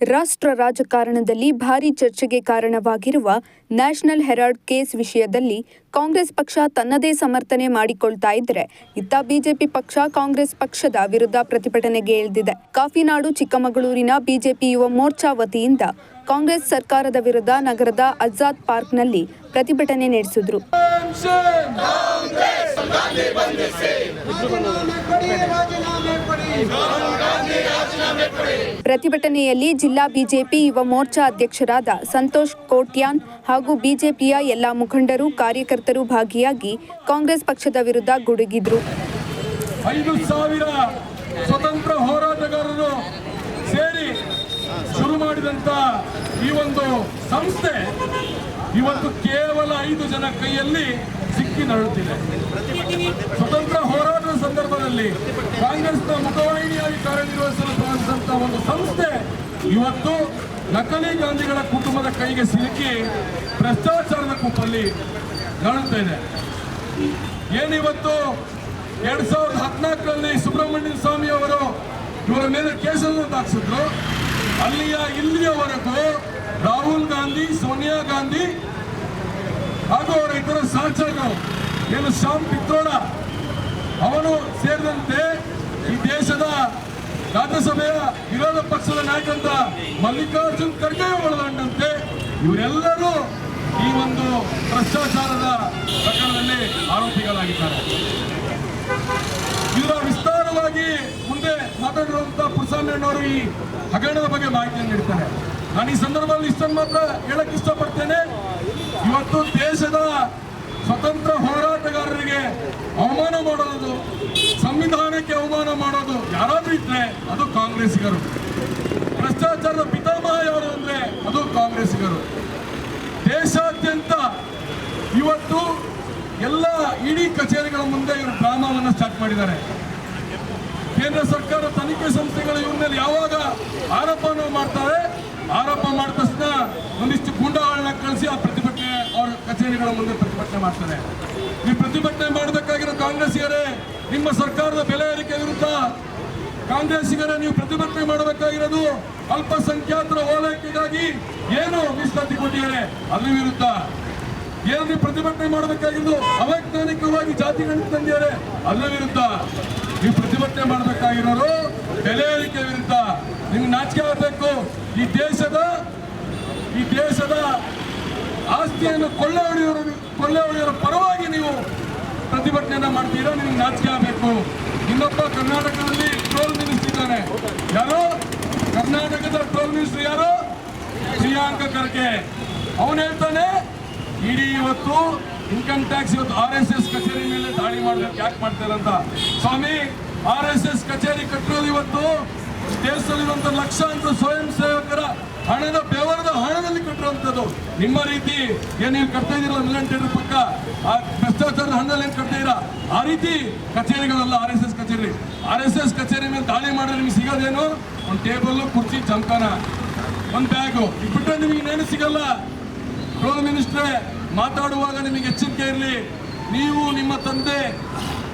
ರಾಷ್ಟ್ರ ರಾಜಕಾರಣದಲ್ಲಿ ಭಾರೀ ಚರ್ಚೆಗೆ ಕಾರಣವಾಗಿರುವ ನ್ಯಾಷನಲ್ ಹೆರಾಲ್ಡ್ ಕೇಸ್ ವಿಷಯದಲ್ಲಿ ಕಾಂಗ್ರೆಸ್ ಪಕ್ಷ ತನ್ನದೇ ಸಮರ್ಥನೆ ಮಾಡಿಕೊಳ್ತಾ ಇದ್ದರೆ ಇತ್ತ ಬಿಜೆಪಿ ಪಕ್ಷ ಕಾಂಗ್ರೆಸ್ ಪಕ್ಷದ ವಿರುದ್ಧ ಪ್ರತಿಭಟನೆಗೆ ಇಳಿದಿದೆ ಕಾಫಿನಾಡು ಚಿಕ್ಕಮಗಳೂರಿನ ಬಿಜೆಪಿ ಯುವ ಮೋರ್ಚಾ ವತಿಯಿಂದ ಕಾಂಗ್ರೆಸ್ ಸರ್ಕಾರದ ವಿರುದ್ಧ ನಗರದ ಆಜಾದ್ ಪಾರ್ಕ್ನಲ್ಲಿ ಪ್ರತಿಭಟನೆ ನಡೆಸಿದ್ರು ರಾಜೀನಾಮೆ ಕೊಡಿ ರಾಜೀನಾಮೆ ಕೊಡಿ ಪ್ರತಿಭಟನೆಯಲ್ಲಿ ಜಿಲ್ಲಾ ಬಿಜೆಪಿ ಯುವ ಮೋರ್ಚಾ ಅಧ್ಯಕ್ಷರಾದ ಸಂತೋಷ್ ಕೋಟ್ಯಾನ್ ಹಾಗೂ ಬಿಜೆಪಿಯ ಎಲ್ಲ ಮುಖಂಡರು, ಕಾರ್ಯಕರ್ತರು ಭಾಗಿಯಾಗಿ ಕಾಂಗ್ರೆಸ್ ಪಕ್ಷದ ವಿರುದ್ಧ ಗುಡುಗಿದ್ರು. ಸ್ವತಂತ್ರ ಹೋರಾಟಗಾರರು ಸೇರಿ ಶುರು ಮಾಡಿದಂತ ಈ ಒಂದು ಸಂಸ್ಥೆ ಇವತ್ತು ಕೇವಲ ಐದು ಜನ ಕೈಯಲ್ಲಿ ಸಿಕ್ಕಿ ನರಳುತ್ತಿದೆ. ಸ್ವತಂತ್ರ ಹೋರಾಟದ ಸಂದರ್ಭದಲ್ಲಿ ಕಾಂಗ್ರೆಸ್ನ ಮುಖವಾಹಿನಿಯಾಗಿ ಕಾರ್ಯನಿರ್ವಹಿಸಲು ಪ್ರಾರಂಭಿಸಿದಂತ ಒಂದು ಸಂಸ್ಥೆ ಇವತ್ತು ನಕಲಿ ಗಾಂಧಿಗಳ ಕುಟುಂಬದ ಕೈಗೆ ಸಿಲುಕಿ ಭ್ರಷ್ಟಾಚಾರದ ಕುಪ್ಪಲ್ಲಿ ಕಾಣುತ್ತಾ ಇದೆ. ಏನಿವತ್ತು ಎರಡ್ ಸಾವಿರದ ಹದಿನಾಲ್ಕರಲ್ಲಿ ಸುಬ್ರಹ್ಮಣ್ಯ ಸ್ವಾಮಿ ಅವರು ಇವರ ಮೇಲೆ ಕೇಸನ್ನು ದಾಖಿಸಿದ್ರು ಅಲ್ಲಿಯ ಇಲ್ಲಿಯವರೆಗೂ ರಾಹುಲ್ ಗಾಂಧಿ, ಸೋನಿಯಾ ಗಾಂಧಿ ಹಾಗೂ ಅವರ ಇತರ ಸಹಚರರು ಏನು ಶ್ಯಾಮ್ ಪಿತ್ರೋಡ ಅವನು ಸೇರಿದಂತೆ ಈ ದೇಶದ ರಾಜ್ಯಸಭೆಯ ವಿರೋಧ ಪಕ್ಷದ ನಾಯಕಂತ ಮಲ್ಲಿಕಾರ್ಜುನ್ ಖರ್ಗೆ ಒಳಗೊಂಡಂತೆ ಇವರೆಲ್ಲರೂ ಈ ಒಂದು ಭ್ರಷ್ಟಾಚಾರದ ಪ್ರಕರಣದಲ್ಲಿ ಆರೋಪಿಗಳಾಗಿದ್ದಾರೆ. ಇದರ ವಿಸ್ತಾರವಾಗಿ ಮುಂದೆ ಮಾತಾಡಿರುವಂತಹ ಅವರು ಈ ಹಗರಣದ ಬಗ್ಗೆ ಮಾಹಿತಿಯನ್ನು ನೀಡುತ್ತಾರೆ ನಾನು ಈ ಸಂದರ್ಭದಲ್ಲಿ ಇಷ್ಟನ್ನು ಮಾತ್ರ ಹೇಳಕ್ ಇಷ್ಟಪಡ್ತೇನೆ. ಇವತ್ತು ದೇಶದ ಸ್ವತಂತ್ರ ಹೋರಾಟಗಾರರಿಗೆ ಅವಮಾನ ಮಾಡೋದು ಸಂವಿಧಾನಕ್ಕೆ ಅವಮಾನ ಮಾಡೋದು ಯಾರಾದ್ರೂ ಇದ್ರೆ ಅದು ಕಾಂಗ್ರೆಸ್ಸಿಗರು. ಭ್ರಷ್ಟಾಚಾರದ ಪಿತಾಮಹ ಯಾರು ಅಂದ್ರೆ ಅದು ಕಾಂಗ್ರೆಸ್ಸಿಗರು. ದೇಶಾದ್ಯಂತ ಇವತ್ತು ಎಲ್ಲ ಇಡೀ ಕಚೇರಿಗಳ ಮುಂದೆ ಇವರು ಡ್ರಾಮಾವನ್ನು ಸ್ಟಾರ್ಟ್ ಮಾಡಿದ್ದಾರೆ. ಕೇಂದ್ರ ಸರ್ಕಾರ ತನಿಖೆ ಸಂಸ್ಥೆಗಳು ಇವ್ರ ಯಾವಾಗ ಆರೋಪವನ್ನು ಮಾಡ್ತಾರೆ. ಆರೋಪ ಮಾಡಿದ ತಕ್ಷಣ ಒಂದಿಷ್ಟು ಗೂಂಡಾಗಳನ್ನ ಕಳಿಸಿ ಆ ಪ್ರತಿಭಟನೆ ಅವರ ಕಚೇರಿಗಳ ಮುಂದೆ ಪ್ರತಿಭಟನೆ ಮಾಡ್ತಾರೆ. ಈ ಪ್ರತಿಭಟನೆ ಮಾಡಬೇಕಾಗಿರೋ ಕಾಂಗ್ರೆಸ್ಸಿಗರೇ, ನಿಮ್ಮ ಸರ್ಕಾರದ ಬೆಲೆ ಏರಿಕೆ ವಿರುದ್ಧ ಕಾಂಗ್ರೆಸ್ಸಿಗರೇ ನೀವು ಪ್ರತಿಭಟನೆ ಮಾಡಬೇಕಾಗಿರೋದು ಅಲ್ಪಸಂಖ್ಯಾತರ ಓಲೈಕೆಗಾಗಿ ಏನು ಮೀಸಲಾತಿ ಕೊಟ್ಟಿದ್ದಾರೆ ಅಲ್ಲಿ ವಿರುದ್ಧ. ಏನು ಪ್ರತಿಭಟನೆ ಮಾಡಬೇಕಾಗಿರೋದು? ಅವೈಜ್ಞಾನಿಕವಾಗಿ ಜಾತಿ ಗಣಿತ ತಂದಿದ್ದಾರೆ. ಅಲ್ಲಿ ವಿರುದ್ಧ. ನೀವು ಪ್ರತಿಭಟನೆ ಮಾಡಬೇಕಾಗಿರೋರು ಬೆಲೆ ಏರಿಕೆ ವಿರುದ್ಧ. ನಿಮ್ಗೆ ನಾಚಿಕೆ ಆಗಬೇಕು. ಈ ದೇಶದ ಈ ದೇಶದ ಆಸ್ತಿಯನ್ನು ಕೊಳ್ಳೆ ಹೊಡೆಯೋರು ಕೊಳ್ಳೆ ಹೊಡೆಯೋರ ಪರವಾಗಿ ನೀವು ಪ್ರತಿಭಟನೆಯನ್ನ ಮಾಡ್ತೀರಾ? ನಿಮ್ಗೆ ನಾಚಿಕೆ ಆಗಬೇಕು. ಇನ್ನೊಬ್ಬ ಕರ್ನಾಟಕದಲ್ಲಿ ಟ್ರೋಲ್ ಯಾರು? ಕರ್ನಾಟಕದ ಟ್ರೋಲ್ ಮಿನಿಸ್ಟರ್ ಯಾರು? ಪ್ರಿಯಾಂಕ ಖರ್ಗೆ. ಅವನು ಹೇಳ್ತಾನೆ, ಇಡೀ ಇವತ್ತು ಇನ್ಕಮ್ ಟ್ಯಾಕ್ಸ್ ಇವತ್ತು ಆರ್ ಎಸ್ ಎಸ್ ಕಚೇರಿ ಮೇಲೆ ದಾಳಿ ಮಾಡೋದಕ್ಕೆ ಯಾಕೆ ಮಾಡ್ತಾರೆ ಅಂತ? ಸ್ವಾಮಿ ಆರ್ ಎಸ್ ಎಸ್ ಕಚೇರಿ ಕಟ್ಟಿರೋದು ಇವತ್ತು ದೇಶದಲ್ಲಿರುವಂತ ಲಕ್ಷಾಂತರ ಸ್ವಯಂ ಸೇವಕರ ಹಣದ ಕಟ್ಟಿರುವಂತದ್ದು ನಿಮ್ಮ ರೀತಿ ಏನೇನ್ ಕಟ್ತಾ ಇದ್ದೀರಲ್ಲ ಮಿಲನ್ ಪಕ್ಕ? ಆ ಭ್ರಷ್ಟಾಚಾರದ ಹಣದಲ್ಲಿ ಏನು ಕಟ್ತಾ ಇದ್ದೀರಾ? ಆ ರೀತಿ ಕಚೇರಿಗಳಲ್ಲ ಆರ್ ಎಸ್ ಎಸ್ ಕಚೇರಿ. ಆರ್ ಎಸ್ ಎಸ್ ಕಚೇರಿ ಮೇಲೆ ದಾಳಿ ಮಾಡಿದ್ರೆ ನಿಮ್ಗೆ ಸಿಗೋದೇನು? ಒಂದು ಟೇಬಲ್ ಕುರ್ಚಿ, ಚಮಕಾನ. ಒಂದು ಬ್ಯಾಗು ಇಟ್ಬಿಟ್ರೆ ನಿಮಗೆ ಇನ್ನೇನು ಸಿಗಲ್ಲ. ಗೃಹ ಮಿನಿಸ್ಟ್ರೇ ಮಾತಾಡುವಾಗ ನಿಮಗೆ ಎಚ್ಚರಿಕೆ ಇರಲಿ. ನೀವು ನಿಮ್ಮ ತಂದೆ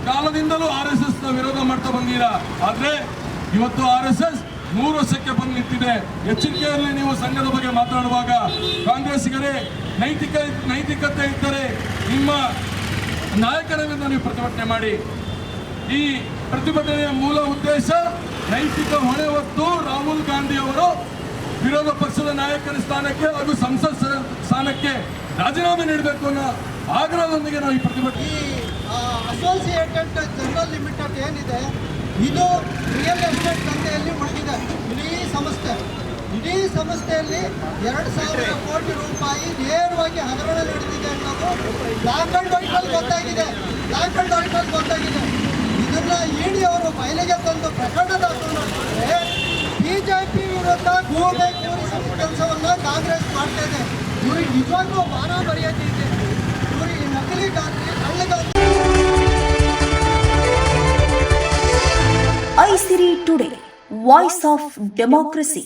ಕಾಲದಿಂದಲೂ ಆರ್ ಎಸ್ ಎಸ್ ವಿರೋಧ ಮಾಡ್ತಾ ಬಂದೀರಾ ಆದರೆ ಇವತ್ತು ಆರ್ ಎಸ್ ಎಸ್ ಮೂರು ವರ್ಷಕ್ಕೆ ಬಂದು ನಿಂತಿದೆ. ಎಚ್ಚರಿಕೆಯಲ್ಲಿ ನೀವು ಸಂಘದ ಬಗ್ಗೆ ಮಾತಾಡುವಾಗ ಕಾಂಗ್ರೆಸ್ಸಿಗರೇ, ನೈತಿಕ, ನೈತಿಕತೆ ಇದ್ದರೆ ನಿಮ್ಮ ನಾಯಕರ ವಿರುದ್ಧ ನೀವು ಪ್ರತಿಭಟನೆ ಮಾಡಿ. ಈ ಪ್ರತಿಭಟನೆಯ ಮೂಲ ಉದ್ದೇಶ ನೈತಿಕ ಹೊಣೆ ಹೊತ್ತು ರಾಹುಲ್ ಗಾಂಧಿ ಅವರು ವಿರೋಧ ಪಕ್ಷದ ನಾಯಕರ ಸ್ಥಾನಕ್ಕೆ ಹಾಗೂ ಸಂಸತ್ ಸ್ಥಾನಕ್ಕೆ ರಾಜೀನಾಮೆ ನೀಡಬೇಕು ಅನ್ನೋ ಆಗ್ರಹದೊಂದಿಗೆ ನಾವು ಈ ಪ್ರತಿಭಟನೆ ಅಸೋಸಿಯೇಟೆಡ್ ಜನರಲ್ ಲಿಮಿಟೆಡ್ ಏನಿದೆ ಇದು ರಿಯಲ್ ಎಸ್ಟೇಟ್ ದಂಧೆಯಲ್ಲಿ ಮುಳುಗಿದೆ ಇಡೀ ಸಂಸ್ಥೆ, ಇಡೀ ಸಂಸ್ಥೆಯಲ್ಲಿ ಎರಡು ಸಾವಿರ ಕೋಟಿ ರೂಪಾಯಿ ನೇರವಾಗಿ ಹಗರಣ ನಡೆದಿದೆ ಅನ್ನೋದು ಬ್ಲಾಕ್ ಅಂಡ್ ವೈಟ್ ಗೊತ್ತಾಗಿದೆ. ಬ್ಲಾಕ್ ಅಂಡ್ ವೈಟ್ ಗೊತ್ತಾಗಿದೆ. ಇದನ್ನ ಇಡಿ ಅವರು ಬಯಲಿಗೆ ತಂದು ಪ್ರಕರಣ ದಾಖಲು ಮಾಡಿದ್ರೆ ಬಿಜೆಪಿ ವಿರುದ್ಧ ಗೂಬೆ ಕೂರಿಸುವ ಕೆಲಸವನ್ನ ಕಾಂಗ್ರೆಸ್ ಮಾಡ್ತಾ ಇದೆ. ಇವ್ರಿಗೆ ನಿಜವಾಗ್ಲೂ ಮಾನ ಮರ್ಯಾದೆ ಇದೆ. today, Voice of Democracy.